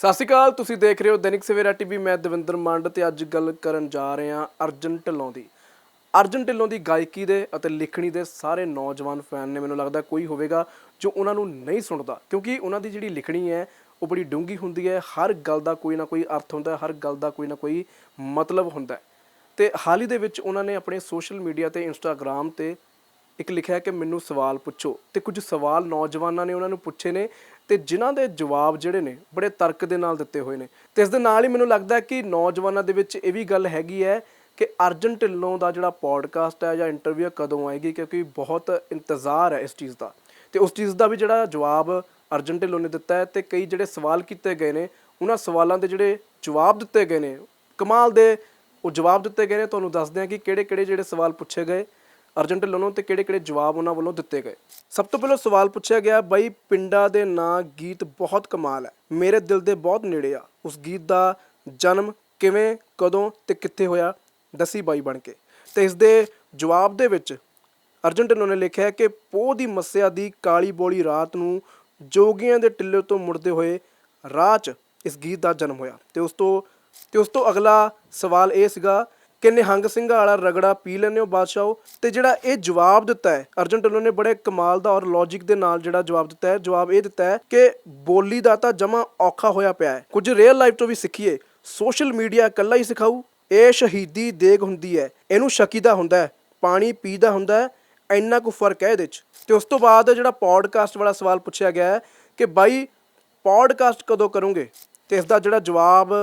ਸਤਿ ਸ਼੍ਰੀ ਅਕਾਲ, ਤੁਸੀਂ ਦੇਖ ਰਹੇ ਹੋ ਦੈਨਿਕ ਸਵੇਰਾ ਟੀਵੀ। ਮੈਂ ਦਵਿੰਦਰ ਮੰਡ ਤੇ ਅੱਜ ਗੱਲ ਕਰਨ ਜਾ ਰਹੇ ਹਾਂ ਅਰਜਨ ਢਿੱਲੋਂ ਦੀ। ਅਰਜਨ ਢਿੱਲੋਂ ਦੀ ਗਾਇਕੀ ਦੇ ਅਤੇ ਲਿਖਣੀ ਦੇ ਸਾਰੇ ਨੌਜਵਾਨ ਫੈਨ ਨੇ ਮੈਨੂੰ ਲੱਗਦਾ ਕੋਈ ਹੋਵੇਗਾ ਜੋ ਉਹਨਾਂ ਨੂੰ ਨਹੀਂ ਸੁਣਦਾ, ਕਿਉਂਕਿ ਉਹਨਾਂ ਦੀ ਜਿਹੜੀ ਲਿਖਣੀ ਹੈ, ਉਹ ਬੜੀ ਡੂੰਗੀ ਹੁੰਦੀ ਹੈ। ਹਰ ਗੱਲ ਦਾ ਕੋਈ ਨਾ ਕੋਈ ਅਰਥ ਹੁੰਦਾ ਹੈ ਹਰ ਗੱਲ ਦਾ ਕੋਈ ਨਾ ਕੋਈ ਮਤਲਬ ਹੁੰਦਾ ਹੈ। ਤੇ ਹਾਲ ਹੀ ਦੇ ਵਿੱਚ ਉਹਨਾਂ ਨੇ ਆਪਣੇ ਸੋਸ਼ਲ ਮੀਡੀਆ ਤੇ ਇੰਸਟਾਗ੍ਰam ਤੇ ਇੱਕ ਲਿਖਿਆ ਕਿ ਮੈਨੂੰ ਸਵਾਲ ਪੁੱਛੋ ਤੇ ਕੁਝ ਸਵਾਲ ਨੌਜਵਾਨਾਂ ਨੇ ਉਹਨਾਂ ਨੂੰ ਪੁੱਛੇ ਨੇ ਤੇ ਜਿਨ੍ਹਾਂ ਦੇ ਜਵਾਬ ਜਿਹੜੇ ਨੇ ਬੜੇ ਤਰਕ ਦੇ ਨਾਲ ਦਿੱਤੇ ਹੋਏ ਨੇ। ਤੇ ਇਸ ਦੇ ਨਾਲ ਹੀ ਮੈਨੂੰ ਲੱਗਦਾ ਕਿ ਨੌਜਵਾਨਾਂ ਦੇ ਵਿੱਚ ਇਹ ਵੀ ਗੱਲ ਹੈਗੀ ਹੈ ਕਿ ਅਰਜਨ ਢਿੱਲੋਂ ਦਾ ਜਿਹੜਾ ਪੋਡਕਾਸਟ ਹੈ ਜਾਂ ਇੰਟਰਵਿਊ ਕਦੋਂ ਆਏਗੀ ਕਿਉਂਕਿ ਬਹੁਤ ਇੰਤਜ਼ਾਰ ਹੈ ਇਸ ਚੀਜ਼ ਦਾ। ਤੇ ਉਸ ਚੀਜ਼ ਦਾ ਵੀ ਜਿਹੜਾ ਜਵਾਬ ਅਰਜਨ ਢਿੱਲੋਂ ਨੇ ਦਿੱਤਾ ਹੈ ਤੇ ਕਈ ਜਿਹੜੇ ਸਵਾਲ ਕੀਤੇ ਗਏ ਨੇ, ਉਹਨਾਂ ਸਵਾਲਾਂ ਦੇ ਜਿਹੜੇ ਜਵਾਬ ਦਿੱਤੇ ਗਏ ਨੇ, ਕਮਾਲ ਦੇ ਉਹ ਜਵਾਬ ਦਿੱਤੇ ਗਏ ਨੇ। ਤੁਹਾਨੂੰ ਦੱਸਦੇ ਹਾਂ ਕਿ ਕਿਹੜੇ ਕਿਹੜੇ ਜਿਹੜੇ ਸਵਾਲ ਪੁੱਛੇ ਗਏ ਅਰਜਨ ਢਿੱਲੋਂ ਨੂੰ ਤੇ ਕਿਹੜੇ ਕਿਹੜੇ ਜਵਾਬ ਉਹਨਾਂ ਵੱਲੋਂ ਦਿੱਤੇ ਗਏ? ਸਭ ਤੋਂ ਪਹਿਲਾਂ ਸਵਾਲ ਪੁੱਛਿਆ ਗਿਆ, ਬਈ ਪਿੰਡਾਂ ਦੇ ਨਾਂ ਗੀਤ ਬਹੁਤ ਕਮਾਲ ਹੈ, ਮੇਰੇ ਦਿਲ ਦੇ ਬਹੁਤ ਨੇੜੇ ਆ, ਉਸ ਗੀਤ ਦਾ ਜਨਮ ਕਿਵੇਂ, ਕਦੋਂ ਤੇ ਕਿੱਥੇ ਹੋਇਆ? ਦੱਸੀ ਬਾਈ ਬਣ ਕੇ। ਤੇ ਇਸ ਦੇ ਜਵਾਬ ਦੇ ਵਿੱਚ ਅਰਜਨ ਢਿੱਲੋਂ ਨੇ ਲਿਖਿਆ ਹੈ ਕਿ ਪੋਹ ਦੀ ਮੱਸਿਆ ਦੀ ਕਾਲੀ ਬੋਲੀ ਰਾਤ ਨੂੰ ਜੋਗੀਆਂ ਦੇ ਟਿੱਲੇ ਤੋਂ ਮੁੜਦੇ ਹੋਏ ਰਾਹ 'ਚ ਇਸ ਗੀਤ ਦਾ ਜਨਮ ਹੋਇਆ। ਤੇ ਉਸ ਤੋਂ, ਤੇ ਉਸ ਤੋਂ ਅਗਲਾ ਸਵਾਲ ਇਹ ਸੀਗਾ ਕਿ ਨਿਹੰਗ ਸਿੰਘਾਂ ਵਾਲਾ ਰਗੜਾ ਪੀ ਲੈਂਦੇ ਹੋ ਬਾਦਸ਼ਾਹੋ? ਤੇ ਜਿਹੜਾ ਇਹ ਜਵਾਬ ਦਿੱਤਾ ਹੈ, ਅਰਜਨ ਢਿੱਲੋਂ ਨੇ ਬੜੇ ਕਮਾਲ ਦਾ ਔਰ ਲੌਜੀਕ ਦੇ ਨਾਲ ਜਿਹੜਾ ਜਵਾਬ ਦਿੱਤਾ ਹੈ, ਜਵਾਬ ਇਹ ਦਿੱਤਾ ਹੈ ਕਿ ਬੋਲੀ ਦਾ ਤਾਂ ਜਮਾ ਔਖਾ ਹੋਇਆ ਪਿਆ ਹੈ। ਕੁਝ ਰੀਅਲ ਲਾਈਫ ਤੋਂ ਵੀ ਸਿੱਖੀਏ ਸੋਸ਼ਲ ਮੀਡੀਆ ਇਕੱਲਾ ਹੀ ਸਿਖਾਊ, ਇਹ ਸ਼ਹੀਦੀ ਦੇਗ ਹੁੰਦੀ ਹੈ, ਇਹਨੂੰ ਸ਼ਕੀਦਾ ਹੁੰਦਾ ਹੈ, ਪਾਣੀ ਪੀਦਾ ਹੁੰਦਾ ਹੈ, ਇੰਨਾ ਕੁ ਫ਼ਰਕ ਹੈ ਇਹਦੇ 'ਚ। ਤੇ ਉਸ ਤੋਂ ਬਾਅਦ ਜਿਹੜਾ ਪੋਡਕਾਸਟ ਵਾਲਾ ਸਵਾਲ ਪੁੱਛਿਆ ਗਿਆ ਹੈ ਕਿ ਬਾਈ ਪੋਡਕਾਸਟ ਕਦੋਂ ਕਰੋਗੇ? ਤੇ ਇਸ ਦਾ ਜਿਹੜਾ ਜਵਾਬ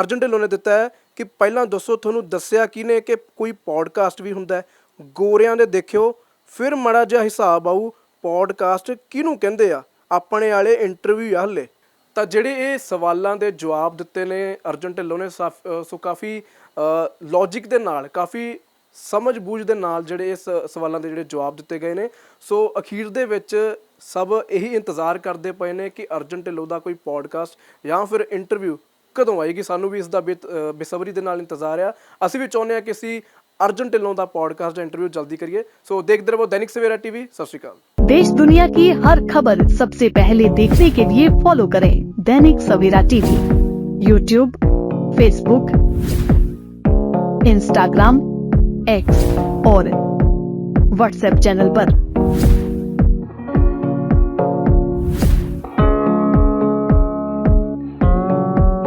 ਅਰਜਨ ਢਿੱਲੋਂ ਨੇ ਦਿੱਤਾ ਹੈ ਕਿ ਪਹਿਲਾਂ ਦੱਸੋ, ਤੁਹਾਨੂੰ ਦੱਸਿਆ ਕਿਹਨੇ ਕਿ ਕੋਈ ਪੋਡਕਾਸਟ ਵੀ ਹੁੰਦਾ ਗੋਰਿਆਂ ਦੇ ਦੇਖਿਓ, ਫਿਰ ਮੜਾ ਜਿਹਾ ਹਿਸਾਬ ਆਊ ਪੋਡਕਾਸਟ ਕਿਹਨੂੰ ਕਹਿੰਦੇ ਆ? ਆਪਣੇ ਵਾਲੇ ਇੰਟਰਵਿਊ ਆ ਹਲੇ। ਤਾਂ ਜਿਹੜੇ ਇਹ ਸਵਾਲਾਂ ਦੇ ਜਵਾਬ ਦਿੱਤੇ ਨੇ ਅਰਜਨ ਢਿੱਲੋਂ ਨੇ ਸਾਫ- ਸੋ ਕਾਫੀ ਲੌਜੀਕ ਦੇ ਨਾਲ, ਕਾਫੀ ਸਮਝ ਬੂਝ ਦੇ ਨਾਲ ਜਿਹੜੇ ਇਸ ਸਵਾਲਾਂ ਦੇ ਜਿਹੜੇ ਜਵਾਬ ਦਿੱਤੇ ਗਏ ਨੇ। ਸੋ ਅਖੀਰ ਦੇ ਵਿੱਚ ਸਭ ਇਹੀ ਇੰਤਜ਼ਾਰ ਕਰਦੇ ਪਏ ਨੇ ਕਿ ਅਰਜਨ ਢਿੱਲੋਂ ਦਾ ਕੋਈ ਪੋਡਕਾਸਟ ਜਾਂ ਫਿਰ ਇੰਟਰਵਿਊ ਕਦੋਂ ਆਏਗੀ ਸਾਨੂੰ ਵੀ ਇਸ ਦਾ ਬੇਤ- ਅ, ਬੇਸਬਰੀ ਦੇ ਨਾਲ ਇੰਤਜ਼ਾਰ ਆ ਅਸੀਂ ਵੀ ਚਾਹੁੰਦੇ ਆ ਕਿ ਅਸੀਂ ਅਰਜਨ ਢਿੱਲੋਂ ਦਾ ਪੋਡਕਾਸਟ ਦਾ ਇੰਟਰਵਿਊ ਜਲਦੀ ਕਰੀਏ ਸੋ ਦੇਖਦੇ ਰਹੋ ਦੈਨਿਕ ਸਵੇਰਾ ਟੀਵੀ ਸਤਿ ਸ਼੍ਰੀ ਅਕਾਲ देश दुनिया की हर खबर सबसे पहले देखने के लिए फॉलो करें Dainik Savera TV YouTube Facebook Instagram X और व्हाट्सएप चैनल पर।